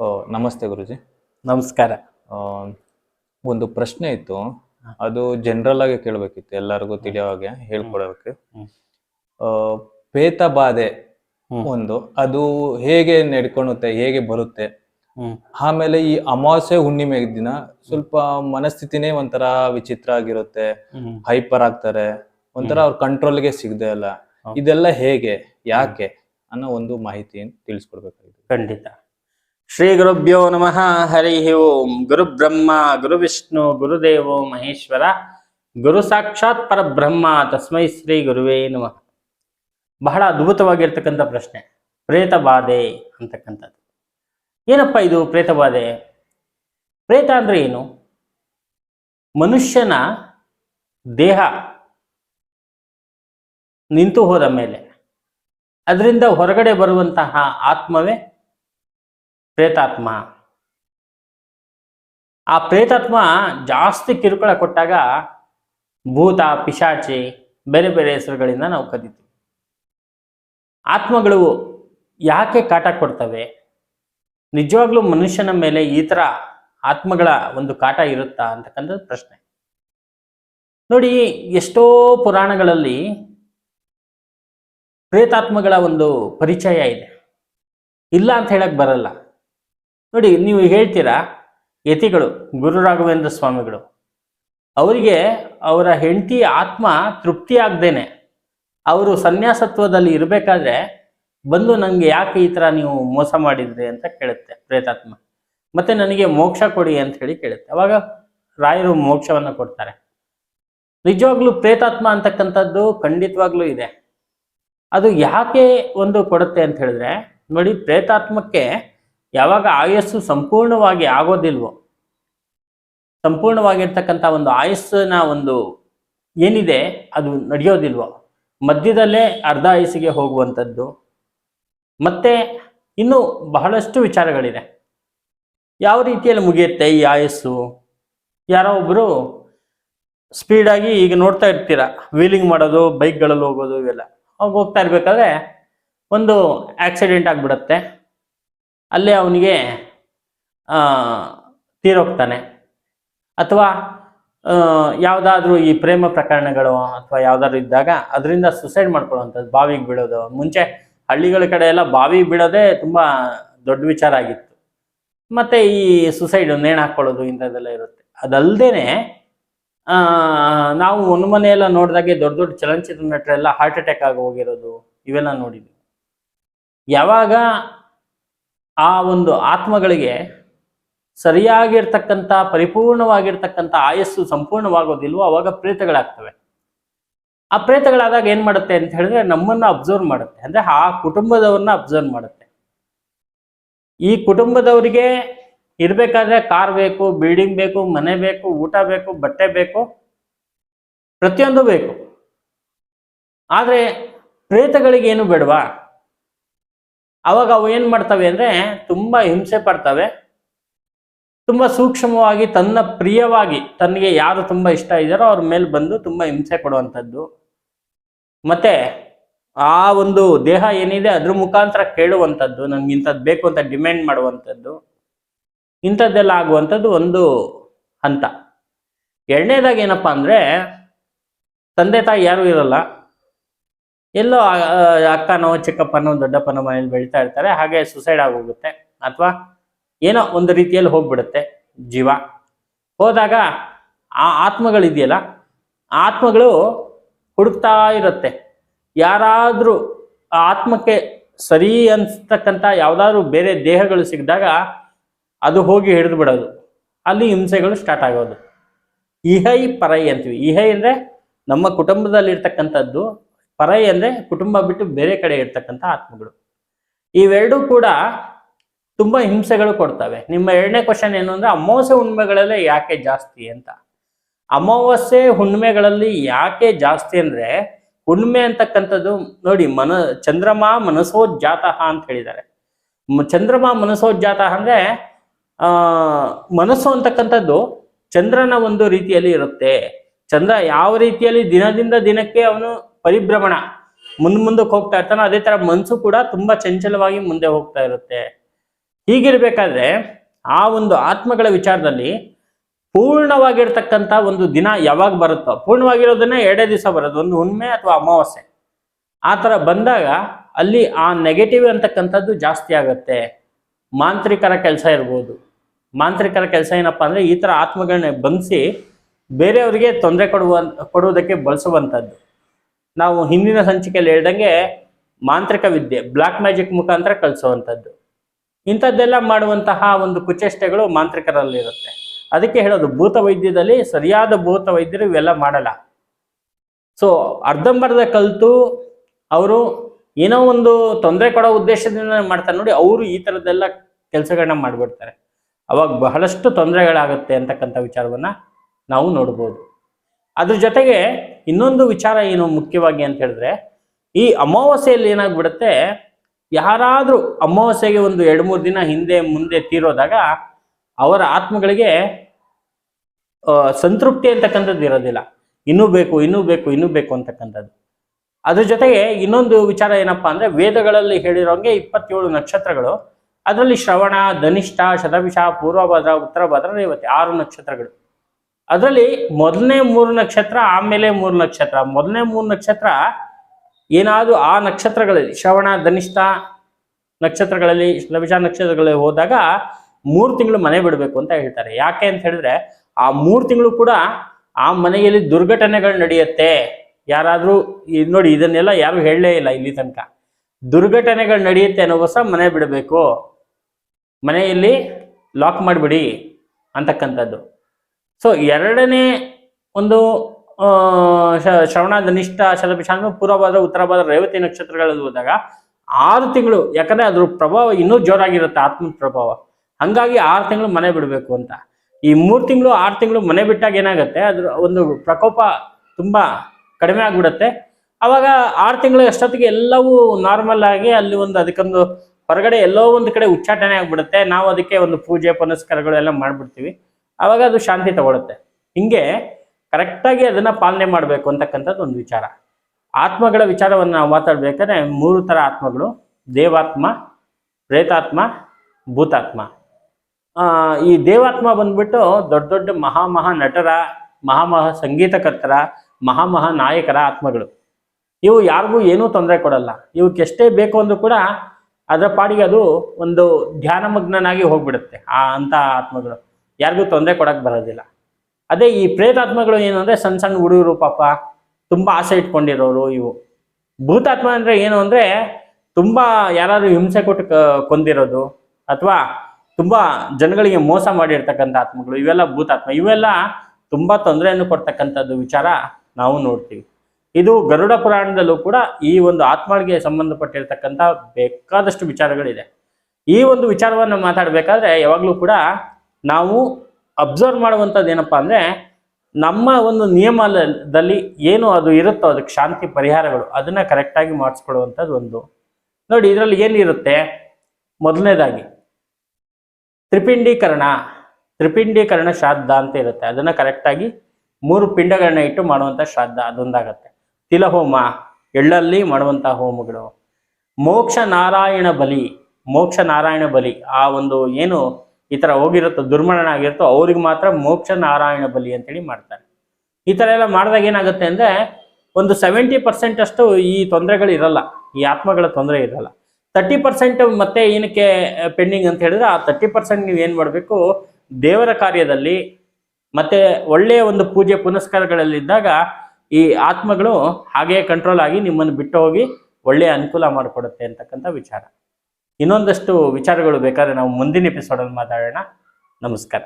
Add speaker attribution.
Speaker 1: ಆ, ನಮಸ್ತೆ ಗುರುಜಿ.
Speaker 2: ನಮಸ್ಕಾರ.
Speaker 1: ಆ, ಒಂದು ಪ್ರಶ್ನೆ ಇತ್ತು. ಅದು ಜನರಲ್ ಆಗಿ ಕೇಳಬೇಕಿತ್ತು ಎಲ್ಲರಿಗೂ ತಿಳಿಯೋ ಹಾಗೆ ಹೇಳ್ಕೊಡೋಕೆ
Speaker 2: ಹ್ಮ್.
Speaker 1: ಆ, ಪ್ರೇತ ಬಾಧೆ
Speaker 2: ಹ್ಮ್.
Speaker 1: ಒಂದು ಅದು ಹೇಗೆ ನಡ್ಕೊಳುತ್ತೆ ಹೇಗೆ ಬರುತ್ತೆ?
Speaker 2: ಹ್ಮ್.
Speaker 1: ಆಮೇಲೆ ಈ ಅಮಾವಾಸ್ಯೆ ಹುಣ್ಣಿಮೆ ದಿನ ಸ್ವಲ್ಪ ಮನಸ್ಥಿತಿನೇ ಒಂಥರ ವಿಚಿತ್ರ ಆಗಿರುತ್ತೆ
Speaker 2: ಹ್ಮ್.
Speaker 1: ಹೈಪರ್ ಆಗ್ತಾರೆ ಒಂಥರ ಅವ್ರ ಕಂಟ್ರೋಲ್ಗೆ ಸಿಗದೆ ಅಲ್ಲ
Speaker 2: ಹೌದು.
Speaker 1: ಇದೆಲ್ಲ ಹೇಗೆ ಯಾಕೆ ಅನ್ನೋ ಒಂದು ಮಾಹಿತಿ ತಿಳಿಸ್ಕೊಡ್ಬೇಕಾಗಿದೆ.
Speaker 2: ಖಂಡಿತ. ಶ್ರೀ ಗುರುಭ್ಯೋ ನಮಃ. ಹರಿ ಓಂ. ಗುರು ಬ್ರಹ್ಮ, ಗುರು ವಿಷ್ಣು ಗುರುದೇವೋ ಮಹೇಶ್ವರ, ಗುರು ಸಾಕ್ಷಾತ್ ಪರಬ್ರಹ್ಮ, ತಸ್ಮೈ ಶ್ರೀ ಗುರುವೇ ನಮಃ. ಬಹಳ ಅದ್ಭುತವಾಗಿರ್ತಕ್ಕಂಥ ಪ್ರಶ್ನೆ. ಪ್ರೇತ ಬಾಧೆ ಅಂತಕ್ಕಂಥದ್ದು. ಏನಪ್ಪ ಇದು ಪ್ರೇತ ಬಾಧೆ ಪ್ರೇತ ಅಂದ್ರೆ ಏನು? ಮನುಷ್ಯನ ದೇಹ ನಿಂತು ಹೋದ ಮೇಲೆ, ಅದರಿಂದ ಹೊರಗಡೆ ಬರುವಂತಹ ಆತ್ಮವೇ ಪ್ರೇತಾತ್ಮ. ಆ ಪ್ರೇತಾತ್ಮ ಜಾಸ್ತಿ ಕಿರುಕುಳ ಕೊಟ್ಟಾಗ ಭೂತ, ಪಿಶಾಚಿ, ಬೇರೆ ಬೇರೆ ಹೆಸರುಗಳಿಂದ ನಾವು ಕದೀತೀವಿ. ಆತ್ಮಗಳು ಯಾಕೆ ಕಾಟ ಕೊಡ್ತವೆ? ನಿಜವಾಗ್ಲೂ ಮನುಷ್ಯನ ಮೇಲೆ ಈ ತರ ಆತ್ಮಗಳ ಒಂದು ಕಾಟ ಇರುತ್ತಾ ಅಂತಕ್ಕಂಥದ್ದು ಪ್ರಶ್ನೆ. ನೋಡಿ, ಎಷ್ಟೋ ಪುರಾಣಗಳಲ್ಲಿ ಪ್ರೇತಾತ್ಮಗಳ ಒಂದು ಪರಿಚಯ ಇದೆ. ಇಲ್ಲ ಅಂತ ಹೇಳಕ್ ಬರಲ್ಲ. ನೋಡಿ, ನೀವು ಹೇಳ್ತೀರಾ, ಯತಿಗಳು, ಗುರು ರಾಘವೇಂದ್ರ ಸ್ವಾಮಿಗಳು, ಅವರಿಗೆ ಅವರ ಹೆಂಡತಿ ಆತ್ಮ ತೃಪ್ತಿ ಆಗ್ದೇನೆ. ಅವರು ಸನ್ಯಾಸತ್ವದಲ್ಲಿ ಇರಬೇಕಾದ್ರೆ ಬಂದು ನನಗೆ ಯಾಕೆ ಈ ಥರ ನೀವು ಮೋಸ ಮಾಡಿದ್ರಿ ಅಂತ ಕೇಳುತ್ತೆ ಪ್ರೇತಾತ್ಮ. ಮತ್ತೆ ನನಗೆ ಮೋಕ್ಷ ಕೊಡಿ ಅಂತ ಹೇಳಿ ಕೇಳುತ್ತೆ. ಅವಾಗ ರಾಯರು ಮೋಕ್ಷವನ್ನು ಕೊಡ್ತಾರೆ. ನಿಜವಾಗ್ಲೂ ಪ್ರೇತಾತ್ಮ ಅಂತಕ್ಕಂಥದ್ದು ಖಂಡಿತವಾಗ್ಲೂ ಇದೆ. ಅದು ಯಾಕೆ ಒಂದು ಕೊಡುತ್ತೆ ಅಂತ ಹೇಳಿದ್ರೆ, ನೋಡಿ, ಪ್ರೇತಾತ್ಮಕ್ಕೆ ಯಾವಾಗ ಆಯಸ್ಸು ಸಂಪೂರ್ಣವಾಗಿ ಆಗೋದಿಲ್ವೋ, ಸಂಪೂರ್ಣವಾಗಿರ್ತಕ್ಕಂಥ ಒಂದು ಆಯಸ್ಸಿನ ಒಂದು ಏನಿದೆ ಅದು ನಡೆಯೋದಿಲ್ವೋ, ಮಧ್ಯದಲ್ಲೇ ಅರ್ಧ ಆಯಸ್ಸಿಗೆ ಹೋಗುವಂಥದ್ದು. ಮತ್ತೆ ಇನ್ನು ಬಹಳಷ್ಟು ವಿಚಾರಗಳಿದೆ. ಯಾವ ರೀತಿಯಲ್ಲಿ ಮುಗಿಯುತ್ತೆ ಈ ಆಯಸ್ಸು? ಯಾರೋ ಒಬ್ಬರು ಸ್ಪೀಡಾಗಿ ಈಗ ನೋಡ್ತಾ ಇರ್ತೀರ ವೀಲಿಂಗ್ ಮಾಡೋದು ಬೈಕ್ಗಳಲ್ಲಿ ಹೋಗೋದು ಇವೆಲ್ಲ. ಅವಾಗ ಹೋಗ್ತಾ ಇರ್ಬೇಕಾದ್ರೆ ಒಂದು ಆಕ್ಸಿಡೆಂಟ್ ಆಗಿಬಿಡುತ್ತೆ. ಅಲ್ಲೇ ಅವನಿಗೆ ತೀರೋಗ್ತಾನೆ. ಅಥವಾ ಯಾವುದಾದ್ರೂ ಈ ಪ್ರೇಮ ಪ್ರಕರಣಗಳು ಅಥವಾ ಯಾವುದಾದ್ರು ಇದ್ದಾಗ ಅದರಿಂದ ಸುಸೈಡ್ ಮಾಡ್ಕೊಳ್ಳುವಂಥದ್ದು ಬಾವಿಗೆ ಬೀಳೋದು. ಮುಂಚೆ ಹಳ್ಳಿಗಳ ಕಡೆ ಎಲ್ಲ ಬಾವಿ ಬೀಳೋದೇ ತುಂಬ ದೊಡ್ಡ ವಿಚಾರ ಆಗಿತ್ತು. ಮತ್ತೆ ಈ ಸುಸೈಡ್ ನೇಣು ಹಾಕ್ಕೊಳ್ಳೋದು ಇಂಥದ್ದೆಲ್ಲ ಇರುತ್ತೆ. ಅದಲ್ದೇನೆ ಆ, ನಾವು ಒಂದು ಮನೆಯೆಲ್ಲ ನೋಡಿದಾಗೆ ದೊಡ್ಡ ದೊಡ್ಡ ಚಲನಚಿತ್ರ ನಟರೆಲ್ಲ ಹಾರ್ಟ್ ಅಟ್ಯಾಕ್ ಆಗಿ ಹೋಗಿರೋದು ಇವೆಲ್ಲ ನೋಡಿದ್ವಿ. ಯಾವಾಗ ಆ ಒಂದು ಆತ್ಮಗಳಿಗೆ ಸರಿಯಾಗಿರ್ತಕ್ಕಂಥ, ಪರಿಪೂರ್ಣವಾಗಿರ್ತಕ್ಕಂಥ ಆಯಸ್ಸು ಸಂಪೂರ್ಣವಾಗೋದಿಲ್ವೋ ಅವಾಗ ಪ್ರೇತಗಳಾಗ್ತವೆ. ಆ ಪ್ರೇತಗಳಾದಾಗ ಏನ್ ಮಾಡುತ್ತೆ ಅಂತ ಹೇಳಿದ್ರೆ ನಮ್ಮನ್ನ ಅಬ್ಸರ್ವ್ ಮಾಡುತ್ತೆ. ಅಂದ್ರೆ ಆ ಕುಟುಂಬದವ್ರನ್ನ ಅಬ್ಸರ್ವ್ ಮಾಡುತ್ತೆ. ಈ ಕುಟುಂಬದವರಿಗೆ ಇರ್ಬೇಕಾದ್ರೆ ಕಾರ್ ಬೇಕು ಬಿಲ್ಡಿಂಗ್ ಬೇಕು, ಮನೆ ಬೇಕು, ಊಟ ಬೇಕು, ಬಟ್ಟೆ ಬೇಕು, ಪ್ರತಿಯೊಂದು ಬೇಕು. ಆದ್ರೆ ಪ್ರೇತಗಳಿಗೇನು ಬೇಡವಾ? ಅವಾಗ ಅವು ಏನ್ ಮಾಡ್ತವೆ ಅಂದ್ರೆ ತುಂಬಾ ಹಿಂಸೆ ಪಡ್ತವೆ. ತುಂಬಾ ಸೂಕ್ಷ್ಮವಾಗಿ ತನ್ನ ಪ್ರಿಯವಾಗಿ ತನಗೆ ಯಾರು ತುಂಬಾ ಇಷ್ಟ ಇದ್ದಾರೋ ಅವ್ರ ಮೇಲೆ ಬಂದು ತುಂಬಾ ಹಿಂಸೆ ಕೊಡುವಂಥದ್ದು. ಮತ್ತೆ ಆ ಒಂದು ದೇಹ ಏನಿದೆ ಅದ್ರ ಮುಖಾಂತರ ಕೇಳುವಂಥದ್ದು ನನ್ಗೆ ಇಂಥದ್ದು ಬೇಕು ಅಂತ ಡಿಮ್ಯಾಂಡ್ ಮಾಡುವಂಥದ್ದು. ಇಂಥದ್ದೆಲ್ಲ ಆಗುವಂಥದ್ದು ಒಂದು ಹಂತ. ಎರಡನೇದಾಗಿ ಏನಪ್ಪಾ ಅಂದ್ರೆ, ತಂದೆ ತಾಯಿ ಯಾರು ಇರಲ್ಲ. ಎಲ್ಲೋ ಅಕ್ಕನೋ, ಚಿಕ್ಕಪ್ಪನೋ, ದೊಡ್ಡಪ್ಪನೋ ಮನೇಲಿ ಬೆಳಿತಾ ಇರ್ತಾರೆ, ಹಾಗೆ ಸುಸೈಡ್ ಆಗೋಗುತ್ತೆ. ಅಥವಾ ಏನೋ ಒಂದು ರೀತಿಯಲ್ಲಿ ಹೋಗ್ಬಿಡುತ್ತೆ ಜೀವ. ಹೋದಾಗ ಆ ಆತ್ಮಗಳಿದೆಯಲ್ಲ ಆತ್ಮಗಳು ಹುಡುಕ್ತಾ ಇರುತ್ತೆ. ಯಾರಾದರೂ ಆ ಆತ್ಮಕ್ಕೆ ಸರಿ ಅನ್ಸ್ತಕ್ಕಂಥ ಯಾವುದಾದ್ರೂ ಬೇರೆ ದೇಹಗಳು ಸಿಕ್ಕಿದಾಗ ಅದು ಹೋಗಿ ಹಿಡಿದು ಬಿಡೋದು. ಅಲ್ಲಿ ಹಿಂಸೆಗಳು ಸ್ಟಾರ್ಟ್ ಆಗೋದು. ಇಹೈ ಪರೈ ಅಂತೀವಿ. ಇಹೈ ಅಂದರೆ ನಮ್ಮ ಕುಟುಂಬದಲ್ಲಿ ಪರೈ ಅಂದ್ರೆ ಕುಟುಂಬ ಬಿಟ್ಟು ಬೇರೆ ಕಡೆ ಇರ್ತಕ್ಕಂಥ ಆತ್ಮಗಳು. ಇವೆರಡೂ ಕೂಡ ತುಂಬಾ ಹಿಂಸೆಗಳು ಕೊಡ್ತವೆ. ನಿಮ್ಮ ಎರಡನೇ ಕ್ವಶನ್ ಏನು ಅಂದ್ರೆ ಅಮಾವಾಸ್ಯೆ ಹುಣ್ಮೆಗಳಲ್ಲೇ ಯಾಕೆ ಜಾಸ್ತಿ ಅಂತ. ಅಮಾವಾಸ್ಯೆ ಹುಣ್ಮೆಗಳಲ್ಲಿ ಯಾಕೆ ಜಾಸ್ತಿ ಅಂದ್ರೆ ಹುಣ್ಮೆ ಅಂತಕ್ಕಂಥದ್ದು ನೋಡಿ ಮನ ಚಂದ್ರಮ ಮನಸೋಜ್ಜಾತಃ ಅಂತ ಹೇಳಿದ್ದಾರೆ. ಚಂದ್ರಮ ಮನಸೋಜ್ಜಾತಃ ಅಂದ್ರೆ, ಆ, ಮನಸ್ಸು ಅಂತಕ್ಕಂಥದ್ದು ಚಂದ್ರನ ಒಂದು ರೀತಿಯಲ್ಲಿ ಇರುತ್ತೆ. ಚಂದ್ರ ಯಾವ ರೀತಿಯಲ್ಲಿ ದಿನದಿಂದ ದಿನಕ್ಕೆ ಅವನು ಪರಿಭ್ರಮಣ. ಮುಂದ್ ಮುಂದಕ್ಕೆ ಹೋಗ್ತಾ ಇರ್ತಾನೋ ಅದೇ ತರ ಮನ್ಸು ಕೂಡ ತುಂಬಾ ಚಂಚಲವಾಗಿ ಮುಂದೆ ಹೋಗ್ತಾ ಇರುತ್ತೆ. ಹೀಗಿರ್ಬೇಕಾದ್ರೆ ಆ ಒಂದು ಆತ್ಮಗಳ ವಿಚಾರದಲ್ಲಿ ಪೂರ್ಣವಾಗಿರ್ತಕ್ಕಂಥ ಒಂದು ದಿನ ಯಾವಾಗ ಬರುತ್ತೋ, ಪೂರ್ಣವಾಗಿರೋದನ್ನ ಎರಡೇ ದಿವಸ ಬರೋದು, ಒಂದು ಹುಣ್ಣಿಮೆ ಅಥವಾ ಅಮಾವಾಸ್ಯೆ. ಆ ಥರ ಬಂದಾಗ ಅಲ್ಲಿ ಆ ನೆಗೆಟಿವ್ ಅಂತಕ್ಕಂಥದ್ದು ಜಾಸ್ತಿ ಆಗುತ್ತೆ. ಮಾಂತ್ರಿಕರ ಕೆಲಸ ಇರ್ಬೋದು. ಮಾಂತ್ರಿಕರ ಕೆಲಸ ಏನಪ್ಪ ಅಂದರೆ ಈ ಥರ ಆತ್ಮಗಳನ್ನ ಬಂಧಿಸಿ ಬೇರೆಯವರಿಗೆ ತೊಂದರೆ ಕೊಡುವ, ಕೊಡುವುದಕ್ಕೆ ಬಳಸುವಂಥದ್ದು. ನಾವು ಹಿಂದಿನ ಸಂಚಿಕೆಯಲ್ಲಿ ಹೇಳ್ದಂಗೆ ಮಾಂತ್ರಿಕ ವಿದ್ಯೆ ಬ್ಲಾಕ್ ಮ್ಯಾಜಿಕ್ ಮುಖಾಂತರ ಕಲಿಸುವಂಥದ್ದು. ಇಂಥದ್ದೆಲ್ಲ ಮಾಡುವಂತಹ ಒಂದು ಕುಚೇಷ್ಟೆಗಳು ಮಾಂತ್ರಿಕರಲ್ಲಿರುತ್ತೆ. ಅದಕ್ಕೆ ಹೇಳೋದು, ಭೂತ ವೈದ್ಯದಲ್ಲಿ ಸರಿಯಾದ ಭೂತ ವೈದ್ಯರು ಇವೆಲ್ಲ ಮಾಡಲ್ಲ. ಸೊ ಅರ್ಧಂಬರ್ಧ ಕಲಿತು ಅವರು ಏನೋ ಒಂದು ತೊಂದರೆ ಕೊಡೋ ಉದ್ದೇಶದಿಂದ ಮಾಡ್ತಾರೆ ನೋಡಿ, ಅವರು ಈ ಥರದ್ದೆಲ್ಲ ಕೆಲಸಗಳನ್ನ ಮಾಡಿಬಿಡ್ತಾರೆ. ಅವಾಗ ಬಹಳಷ್ಟು ತೊಂದರೆಗಳಾಗುತ್ತೆ ಅಂತಕ್ಕಂಥ ವಿಚಾರವನ್ನು ನಾವು ನೋಡ್ಬೋದು. ಅದ್ರ ಜೊತೆಗೆ ಇನ್ನೊಂದು ವಿಚಾರ ಏನು ಮುಖ್ಯವಾಗಿ ಅಂತ ಹೇಳಿದ್ರೆ, ಈ ಅಮಾವಾಸ್ಯೆಯಲ್ಲಿ ಏನಾಗ್ಬಿಡುತ್ತೆ, ಯಾರಾದರೂ ಅಮಾವಾಸ್ಯೆಗೆ ಒಂದು ಎರಡು ಮೂರು ದಿನ ಹಿಂದೆ ಮುಂದೆ ತೀರೋದಾಗ ಅವರ ಆತ್ಮಗಳಿಗೆ ಸಂತೃಪ್ತಿ ಅಂತಕ್ಕಂಥದ್ದು ಇರೋದಿಲ್ಲ. ಇನ್ನೂ ಬೇಕು ಇನ್ನೂ ಬೇಕು ಇನ್ನೂ ಬೇಕು ಅಂತಕ್ಕಂಥದ್ದು. ಅದ್ರ ಜೊತೆಗೆ ಇನ್ನೊಂದು ವಿಚಾರ ಏನಪ್ಪಾ ಅಂದ್ರೆ, ವೇದಗಳಲ್ಲಿ ಹೇಳಿರೋಂಗೆ ಇಪ್ಪತ್ತೇಳು ನಕ್ಷತ್ರಗಳು, ಅದರಲ್ಲಿ ಶ್ರವಣ, ಧನಿಷ್ಠ, ಶತಭಿಷ ಪೂರ್ವಭದ್ರ ಉತ್ತರಭದ್ರ ರೇವತಿ, ಆರು ನಕ್ಷತ್ರಗಳು. ಅದರಲ್ಲಿ ಮೊದಲನೇ ಮೂರು ನಕ್ಷತ್ರ, ಆಮೇಲೆ ಮೂರು ನಕ್ಷತ್ರ. ಮೊದಲನೇ ಮೂರು ನಕ್ಷತ್ರ ಏನಾದರೂ ಆ ನಕ್ಷತ್ರಗಳಲ್ಲಿ, ಶ್ರವಣ, ಧನಿಷ್ಠ ನಕ್ಷತ್ರಗಳಲ್ಲಿ ಲಭಿಷ ನಕ್ಷತ್ರಗಳಲ್ಲಿ ಹೋದಾಗ ಮೂರು ತಿಂಗಳು ಮನೆ ಬಿಡಬೇಕು ಅಂತ ಹೇಳ್ತಾರೆ. ಯಾಕೆ ಅಂತ ಹೇಳಿದ್ರೆ, ಆ ಮೂರು ತಿಂಗಳು ಕೂಡ ಆ ಮನೆಯಲ್ಲಿ ದುರ್ಘಟನೆಗಳು ನಡೆಯುತ್ತೆ. ಯಾರಾದರೂ ನೋಡಿ ಇದನ್ನೆಲ್ಲ ಯಾರು ಹೇಳಲೇ ಇಲ್ಲ ಇಲ್ಲಿ ತನಕ. ದುರ್ಘಟನೆಗಳು ನಡೆಯುತ್ತೆ ಅನ್ನೋಗೋಸ್ಕರ ಮನೆ ಬಿಡಬೇಕು. ಮನೆಯಲ್ಲಿ ಲಾಕ್ ಮಾಡಿಬಿಡಿ ಅಂತಕ್ಕಂಥದ್ದು. ಸೊ ಎರಡನೇ ಒಂದು ಶ್ರವಣ, ಧನಿಷ್ಠ ಶತಭಿಷಾನು ಪೂರ್ವಭಾದ್ರ, ಉತ್ತರಭಾದ್ರ, ರೇವತಿ ನಕ್ಷತ್ರಗಳಲ್ಲಿ ಹೋದಾಗ ಆರು ತಿಂಗಳು, ಯಾಕಂದ್ರೆ ಅದ್ರ ಪ್ರಭಾವ ಇನ್ನೂ ಜೋರಾಗಿರುತ್ತೆ ಆತ್ಮ ಪ್ರಭಾವ ಹಂಗಾಗಿ ಆರು ತಿಂಗಳು ಮನೆ ಬಿಡಬೇಕು ಅಂತ. ಈ ಮೂರು ತಿಂಗಳು, ಆರು ತಿಂಗಳು ಮನೆ ಬಿಟ್ಟಾಗ ಏನಾಗುತ್ತೆ? ಅದ್ರ ಒಂದು ಪ್ರಕೋಪ ತುಂಬಾ ಕಡಿಮೆ ಆಗ್ಬಿಡುತ್ತೆ. ಅವಾಗ ಆರು ತಿಂಗಳು ಅಷ್ಟೊತ್ತಿಗೆ ಎಲ್ಲವೂ ನಾರ್ಮಲ್ ಆಗಿ ಅಲ್ಲಿ ಒಂದು ಅದಕ್ಕೊಂದು ಹೊರಗಡೆ ಎಲ್ಲೋ ಒಂದು ಕಡೆ ಉಚ್ಚಾಟನೆ ಆಗ್ಬಿಡುತ್ತೆ. ನಾವು ಅದಕ್ಕೆ ಒಂದು ಪೂಜೆ ಪುನಸ್ಕಾರಗಳು ಎಲ್ಲ ಮಾಡ್ಬಿಡ್ತೀವಿ. ಅವಾಗ ಅದು ಶಾಂತಿ ತಗೊಳುತ್ತೆ. ಹಿಂಗೆ ಕರೆಕ್ಟಾಗಿ ಅದನ್ನ ಪಾಲನೆ ಮಾಡಬೇಕು ಅಂತಕ್ಕಂಥದ್ದು ಒಂದು ವಿಚಾರ. ಆತ್ಮಗಳ ವಿಚಾರವನ್ನು ನಾವು ಮಾತಾಡಬೇಕಾದ್ರೆ ಮೂರು ಥರ ಆತ್ಮಗಳು. ದೇವಾತ್ಮ, ಪ್ರೇತಾತ್ಮ, ಭೂತಾತ್ಮ. ಈ ದೇವಾತ್ಮ ಬಂದ್ಬಿಟ್ಟು ದೊಡ್ಡ ದೊಡ್ಡ ಮಹಾ ಮಹಾ ನಟರ, ಮಹಾ ಮಹಾ ಸಂಗೀತಕರ್ತರ, ಮಹಾ ಮಹಾ ನಾಯಕರ ಆತ್ಮಗಳು. ಇವು ಯಾರಿಗೂ ಏನೂ ತೊಂದರೆ ಕೊಡಲ್ಲ. ಇವಕ್ಕೆ ಎಷ್ಟೇ ಬೇಕು ಅಂದ್ರೂ ಕೂಡ ಅದರ ಪಾಡಿಗೆ ಅದು ಒಂದು ಧ್ಯಾನಮಗ್ನನಾಗಿ ಹೋಗ್ಬಿಡುತ್ತೆ ಆ ಅಂತ ಆತ್ಮಗಳು. ಯಾರಿಗೂ ತೊಂದರೆ ಕೊಡಕ್ಕೆ ಬರೋದಿಲ್ಲ. ಅದೇ ಈ ಪ್ರೇತಾತ್ಮಗಳು ಏನು ಅಂದರೆ ಸಣ್ಣ ಸಣ್ಣ ಹುಡುಗರು ಪಾಪ ತುಂಬಾ ಆಸೆ ಇಟ್ಕೊಂಡಿರೋರು ಇವು. ಭೂತಾತ್ಮ ಅಂದ್ರೆ ಏನು ಅಂದ್ರೆ ತುಂಬಾ ಯಾರಾದರೂ ಹಿಂಸೆ ಕೊಟ್ಟು ಕೊಂದಿರೋದು ಅಥವಾ ತುಂಬಾ ಜನಗಳಿಗೆ ಮೋಸ ಮಾಡಿರ್ತಕ್ಕಂಥ ಆತ್ಮಗಳು, ಇವೆಲ್ಲ ಭೂತಾತ್ಮ. ಇವೆಲ್ಲ ತುಂಬಾ ತೊಂದರೆಯನ್ನು ಕೊಡ್ತಕ್ಕಂಥದ್ದು ವಿಚಾರ ನಾವು ನೋಡ್ತೀವಿ. ಇದು ಗರುಡ ಪುರಾಣದಲ್ಲೂ ಕೂಡ ಈ ಒಂದು ಆತ್ಮಗಳಿಗೆ ಸಂಬಂಧಪಟ್ಟಿರ್ತಕ್ಕಂಥ ಬೇಕಾದಷ್ಟು ವಿಚಾರಗಳಿದೆ. ಈ ಒಂದು ವಿಚಾರವನ್ನು ಮಾತಾಡಬೇಕಾದ್ರೆ ಯಾವಾಗಲೂ ಕೂಡ ನಾವು ಅಬ್ಸರ್ವ್ ಮಾಡುವಂಥದ್ದು ಏನಪ್ಪಾ ಅಂದರೆ ನಮ್ಮ ಒಂದು ನಿಯಮದಲ್ಲಿ ಏನು ಅದು ಇರುತ್ತೋ ಅದಕ್ಕೆ ಶಾಂತಿ ಪರಿಹಾರಗಳು ಅದನ್ನು ಕರೆಕ್ಟಾಗಿ ಮಾಡಿಸ್ಕೊಳ್ಳುವಂಥದ್ದು ಒಂದು. ನೋಡಿ, ಇದರಲ್ಲಿ ಏನಿರುತ್ತೆ? ಮೊದಲನೇದಾಗಿ, ತ್ರಿಪಿಂಡೀಕರಣ ತ್ರಿಪಿಂಡೀಕರಣ ಶ್ರಾದ್ದ ಅಂತ ಇರುತ್ತೆ. ಅದನ್ನು ಕರೆಕ್ಟಾಗಿ ಮೂರು ಪಿಂಡಗಳನ್ನ ಇಟ್ಟು ಮಾಡುವಂಥ ಶ್ರಾದ್ದ, ಅದೊಂದಾಗತ್ತೆ. ತಿಲಹೋಮ, ಎಳ್ಳಲ್ಲಿ ಮಾಡುವಂಥ ಹೋಮಗಳು. ಮೋಕ್ಷ ನಾರಾಯಣ ಬಲಿ, ಮೋಕ್ಷ ನಾರಾಯಣ ಬಲಿ, ಆ ಒಂದು ಏನು ಈ ತರ ಹೋಗಿರುತ್ತೋ ದುರ್ಮರಣ ಆಗಿರುತ್ತೋ ಅವ್ರಿಗೆ ಮಾತ್ರ ಮೋಕ್ಷ ನಾರಾಯಣ ಬಲಿ ಅಂತೇಳಿ ಮಾಡ್ತಾರೆ. ಈ ತರ ಎಲ್ಲ ಮಾಡಿದಾಗ ಏನಾಗುತ್ತೆ ಅಂದ್ರೆ, ಒಂದು ಸೆವೆಂಟಿ ಪರ್ಸೆಂಟ್ ಅಷ್ಟು ಈ ತೊಂದರೆಗಳು ಇರಲ್ಲ. ಈ ಆತ್ಮಗಳ ತೊಂದರೆ ಇರಲ್ಲ. ತರ್ಟಿ ಪರ್ಸೆಂಟ್ ಮತ್ತೆ ಏನಕ್ಕೆ ಪೆಂಡಿಂಗ್ ಅಂತ ಹೇಳಿದ್ರೆ, ಆ ತರ್ಟಿ ಪರ್ಸೆಂಟ್ ನೀವು ಏನು ಮಾಡಬೇಕು, ದೇವರ ಕಾರ್ಯದಲ್ಲಿ ಮತ್ತೆ ಒಳ್ಳೆಯ ಒಂದು ಪೂಜೆ ಪುನಸ್ಕಾರಗಳಲ್ಲಿದ್ದಾಗ ಈ ಆತ್ಮಗಳು ಹಾಗೆ ಕಂಟ್ರೋಲ್ ಆಗಿ ನಿಮ್ಮನ್ನು ಬಿಟ್ಟು ಹೋಗಿ ಒಳ್ಳೆಯ ಅನುಕೂಲ ಮಾಡಿಕೊಡುತ್ತೆ ಅಂತಕ್ಕಂಥ ವಿಚಾರ. ಇನ್ನೊಂದಷ್ಟು ವಿಚಾರಗಳು ಬೇಕಾದ್ರೆ ನಾವು ಮುಂದಿನ ಎಪಿಸೋಡಲ್ಲಿ ಮಾತಾಡೋಣ. ನಮಸ್ಕಾರ.